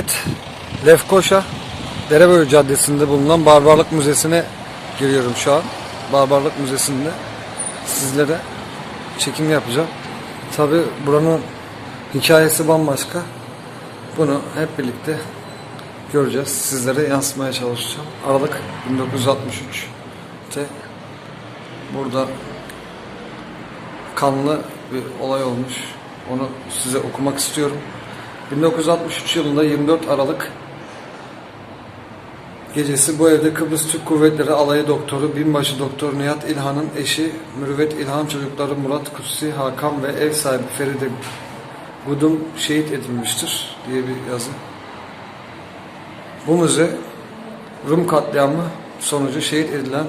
Evet, Lefkoşa Dereboyu Caddesi'nde bulunan Barbarlık Müzesi'ne giriyorum şu an. Barbarlık Müzesi'nde sizlere çekim yapacağım. Tabi buranın hikayesi bambaşka. Bunu hep birlikte göreceğiz. Sizlere yansıtmaya çalışacağım. Aralık 1963'te burada kanlı bir olay olmuş. Onu size okumak istiyorum. 1963 yılında 24 Aralık gecesi bu evde Kıbrıs Türk Kuvvetleri Alayı Doktoru Binbaşı Doktor Nihat İlhan'ın eşi Mürüvvet İlhan çocukları Murat Kutsi Hakan ve ev sahibi Feride Gudum şehit edilmiştir diye bir yazı. Bu müze Rum katliamı sonucu şehit edilen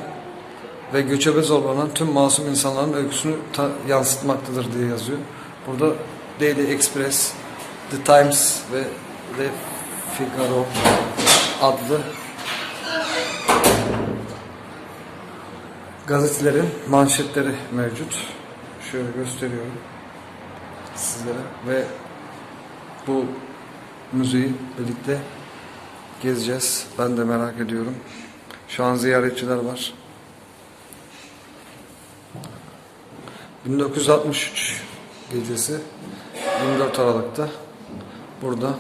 ve göçebe zorlanan tüm masum insanların öyküsünü ta- yansıtmaktadır diye yazıyor. Burada Daily Express, The Times ve Le Figaro adlı gazetelerin manşetleri mevcut. Şöyle gösteriyorum sizlere ve bu müzeyi birlikte gezeceğiz. Ben de merak ediyorum. Şu an ziyaretçiler var. 1963 gecesi 24 Aralık'ta burada.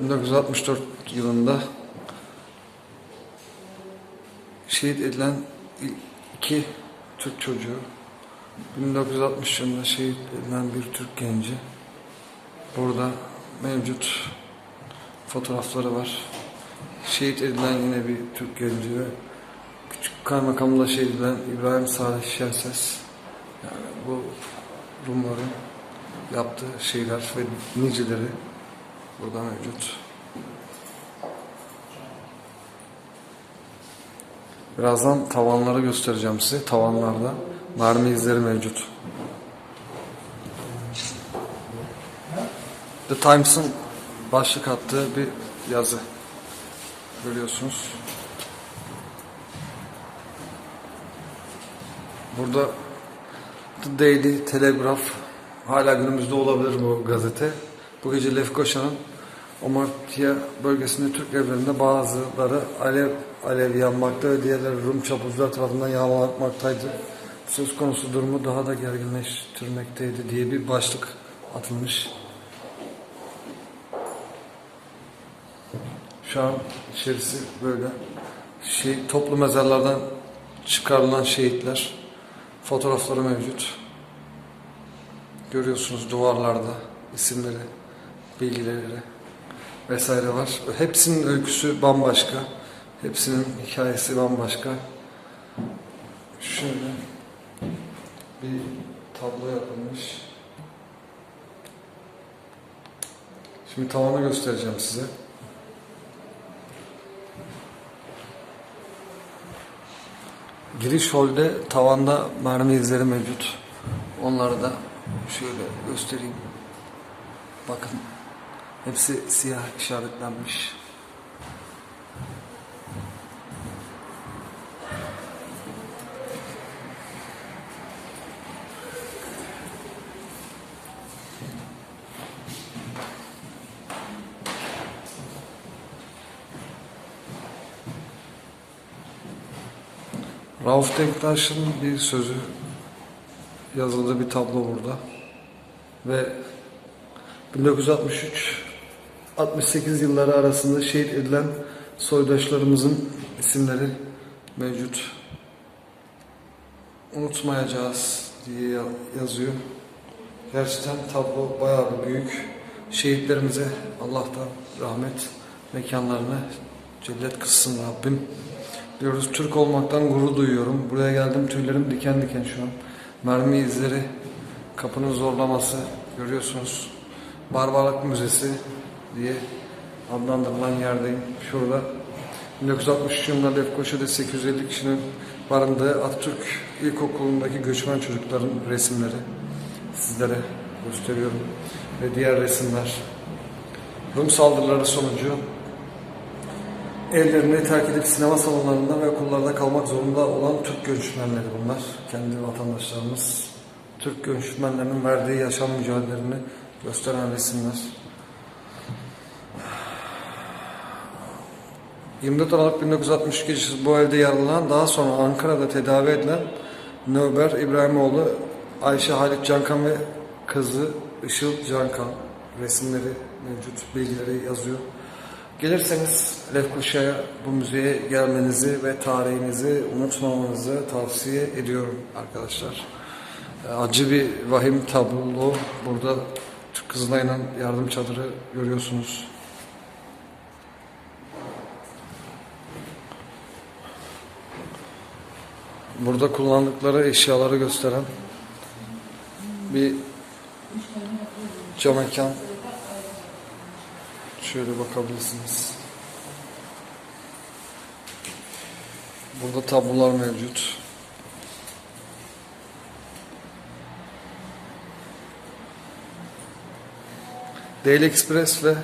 1964 yılında şehit edilen iki Türk çocuğu 1960 yılında şehit edilen bir Türk genci. Burada mevcut fotoğrafları var. Şehit edilen yine bir Türk genci küçük kaymakamla şehit edilen İbrahim Salih Şenses yani bu Rumların yaptığı şeyler ve niceleri burada mevcut. Birazdan tavanları göstereceğim size. Tavanlarda mermi izleri mevcut. The Times'ın başlık attığı bir yazı. Görüyorsunuz. Burada The Daily Telegraph hala günümüzde olabilir bu gazete. Bu gece Lefkoşa'nın Omartya bölgesinde Türk evlerinde bazıları alev alev yanmakta ve diğerleri Rum çapulcular tarafından yağmalanmaktaydı. Söz konusu durumu daha da gerginleştirmekteydi diye bir başlık atılmış. Şu an içerisi böyle şey toplu mezarlardan çıkarılan şehitler fotoğrafları mevcut. Görüyorsunuz duvarlarda isimleri, bilgileri vesaire var. Hepsinin öyküsü bambaşka. Hepsinin hikayesi bambaşka. Şöyle bir tablo yapılmış. Şimdi tavanı göstereceğim size. Giriş holde tavanda mermi izleri mevcut. Onları da şöyle göstereyim. Bakın hepsi siyah işaretlenmiş. Rauf Denktaş'ın bir sözü yazıldığı bir tablo burada. Ve 1963 68 yılları arasında şehit edilen soydaşlarımızın isimleri mevcut. Unutmayacağız diye ya- yazıyor. Gerçekten tablo bayağı bir büyük. Şehitlerimize Allah'tan rahmet mekanlarını cennet kılsın Rabbim diyoruz. Türk olmaktan gurur duyuyorum. Buraya geldim tüylerim diken diken şu an. Mermi izleri, kapının zorlaması görüyorsunuz. Barbarlık Müzesi diye adlandırılan yerdeyim. Şurada 1963 yılında Lefkoşa'da 850 kişinin barındığı Atatürk İlkokulu'ndaki göçmen çocukların resimleri sizlere gösteriyorum. Ve diğer resimler. Rum saldırıları sonucu evlerini terk edip sinema salonlarında ve okullarda kalmak zorunda olan Türk göçmenleri bunlar. Kendi vatandaşlarımız. Türk göçmenlerinin verdiği yaşam mücadelelerini gösteren resimler. 24 Aralık 1963 gecesi bu evde yaralanan, daha sonra Ankara'da tedavi edilen Nöber İbrahimoğlu, Ayşe Halit Cankan ve kızı Işıl Cankan resimleri mevcut, bilgileri yazıyor. Gelirseniz Lefkoşa'ya bu müzeye gelmenizi ve tarihinizi unutmamanızı tavsiye ediyorum arkadaşlar. E, Acı bir vahim tablo burada Türk Kızılay'ın yardım çadırı görüyorsunuz. Burada kullandıkları eşyaları gösteren bir cam mekan. Şöyle bakabilirsiniz. Burada tablolar mevcut. Daily Express ve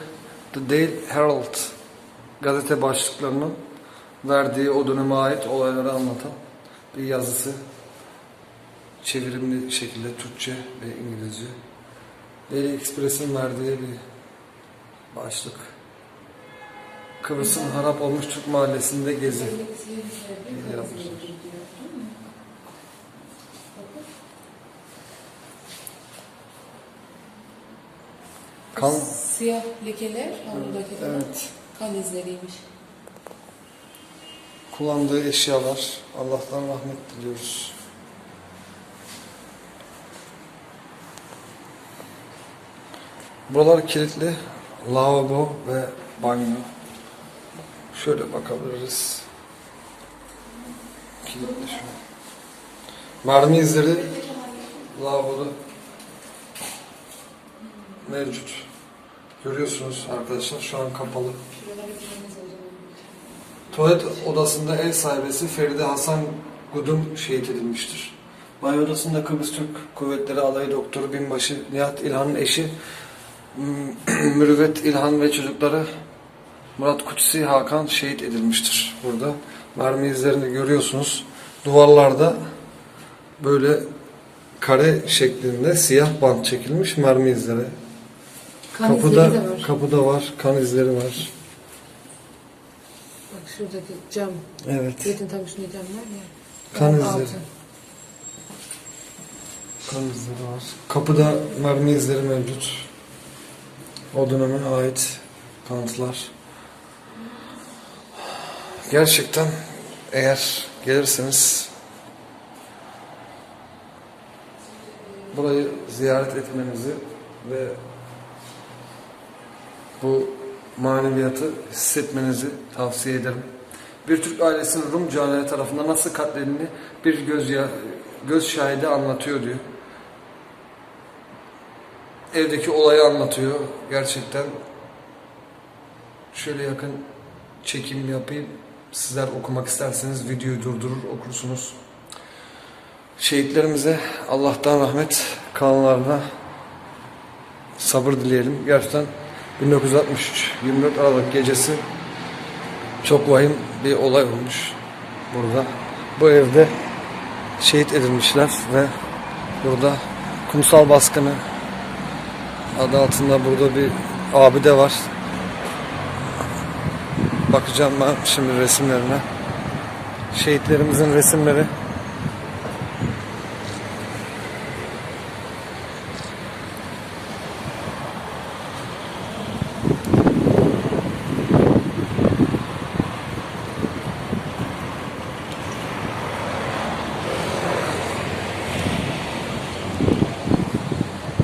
The Daily Herald gazete başlıklarının verdiği o döneme ait olayları anlatan bir yazısı. Çevirimli şekilde Türkçe ve İngilizce. Daily Express'in verdiği bir başlık. Kıbrıs'ın harap olmuş Türk mahallesinde gezi. yapmışlar. Kan, Siyah lekeler, havludaki de evet. kan izleriymiş. kullandığı eşyalar. Allah'tan rahmet diliyoruz. Buralar kilitli. Lavabo ve banyo. Şöyle bakabiliriz. Kilitli şu. Mermi izleri lavaboda mevcut. Görüyorsunuz arkadaşlar şu an kapalı. Tuvalet odasında ev sahibesi Feride Hasan Gudum şehit edilmiştir. Banyo odasında Kıbrıs Türk Kuvvetleri Alayı Doktoru Binbaşı Nihat İlhan'ın eşi Mürüvvet İlhan ve çocukları Murat Kutsi Hakan şehit edilmiştir. Burada mermi izlerini görüyorsunuz. Duvarlarda böyle kare şeklinde siyah bant çekilmiş mermi izleri. Kan kapıda izleri de var. kapıda var, kan izleri var. Bak şuradaki cam. Evet. Yetin tam üstünde cam var ya. Kan izleri. altı. Kan izleri var. Kapıda mermi izleri mevcut. O döneme ait kanıtlar. Gerçekten eğer gelirseniz burayı ziyaret etmenizi ve bu maneviyatı hissetmenizi tavsiye ederim. Bir Türk ailesinin Rum canileri tarafından nasıl katledildiğini bir göz, ya, göz şahidi anlatıyor diyor. Evdeki olayı anlatıyor. Gerçekten şöyle yakın çekim yapayım. Sizler okumak isterseniz videoyu durdurur okursunuz. Şehitlerimize Allah'tan rahmet, kanlarına sabır dileyelim. Gerçekten 1963 24 Aralık gecesi çok vahim bir olay olmuş burada. Bu evde şehit edilmişler ve burada kumsal baskını adı altında burada bir abide var. Bakacağım ben şimdi resimlerine. Şehitlerimizin resimleri.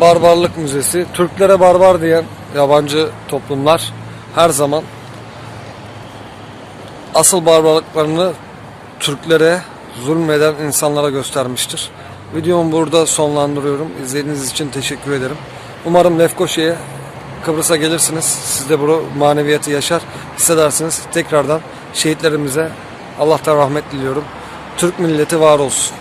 Barbarlık Müzesi. Türklere barbar diyen yabancı toplumlar her zaman asıl barbarlıklarını Türklere zulmeden insanlara göstermiştir. Videomu burada sonlandırıyorum. İzlediğiniz için teşekkür ederim. Umarım Lefkoşa'ya Kıbrıs'a gelirsiniz. Siz de bu maneviyatı yaşar, hissedersiniz. Tekrardan şehitlerimize Allah'tan rahmet diliyorum. Türk milleti var olsun.